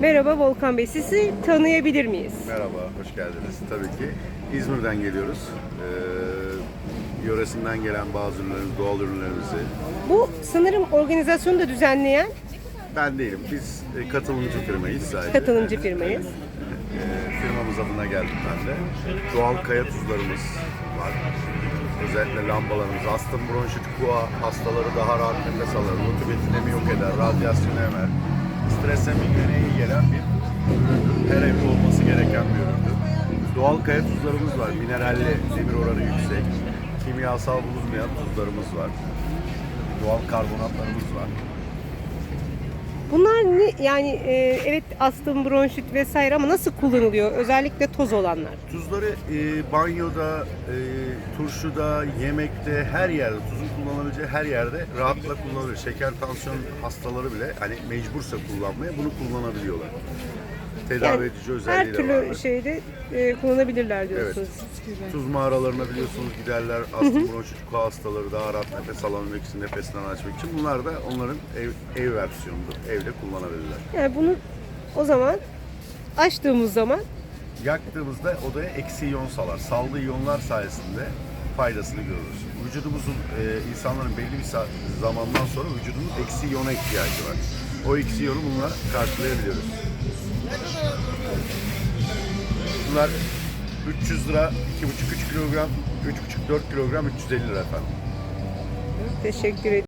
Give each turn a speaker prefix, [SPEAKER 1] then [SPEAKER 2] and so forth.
[SPEAKER 1] Merhaba Volkan Bey, sizi tanıyabilir miyiz?
[SPEAKER 2] Merhaba, hoş geldiniz. Tabii ki İzmir'den geliyoruz. Ee, yöresinden gelen bazı ürünlerimiz, doğal ürünlerimizi
[SPEAKER 1] Bu sanırım organizasyonu da düzenleyen
[SPEAKER 2] ben değilim. Biz e, katılımcı firmayız sadece.
[SPEAKER 1] katılımcı firmayız.
[SPEAKER 2] Ee, firmamız adına geldim ben de. Doğal kaya tuzlarımız var. Özellikle lambalarımız, astım, bronşit, kuğa hastaları daha rahat nefes alır, rutubet nemi yok eder, radyasyonu emer. Strese migrene iyi gelen bir. Her evde olması gereken bir üründür. Doğal kaya tuzlarımız var. Mineralli, demir oranı yüksek. Kimyasal bulunmayan tuzlarımız var. Doğal karbonatlarımız var.
[SPEAKER 1] Bunlar ne, yani e, evet astım, bronşit vesaire ama nasıl kullanılıyor? Özellikle toz olanlar.
[SPEAKER 2] Tuzları e, banyoda, e, turşuda, yemekte, her yerde, tuzun kullanılabileceği her yerde rahatlıkla kullanılıyor. Şeker, tansiyon hastaları bile hani mecbursa kullanmaya bunu kullanabiliyorlar. Tedavi
[SPEAKER 1] Yani
[SPEAKER 2] edici özelliği
[SPEAKER 1] her
[SPEAKER 2] de
[SPEAKER 1] türlü
[SPEAKER 2] vardır.
[SPEAKER 1] şeyde e, kullanabilirler
[SPEAKER 2] Evet.
[SPEAKER 1] diyorsunuz.
[SPEAKER 2] Tuz mağaralarına biliyorsunuz giderler. Astım, bronşit, koa hastaları daha rahat nefes alabilmek için, nefeslerini açmak için. Bunlar da onların ev, ev versiyonudur. Evde kullanabilirler.
[SPEAKER 1] Yani bunu o zaman açtığımız zaman
[SPEAKER 2] Yaktığımızda odaya eksi iyon salar. Saldığı iyonlar sayesinde faydasını görürüz. Vücudumuzun, e, insanların belli bir zamandan sonra vücudunun eksi iyona ihtiyacı var. O eksi iyonu bununla karşılayabiliyoruz. Bunlar 300 lira, 2,5-3 kilogram, 3,5-4 kilogram 350 lira efendim.
[SPEAKER 1] teşekkür ederim.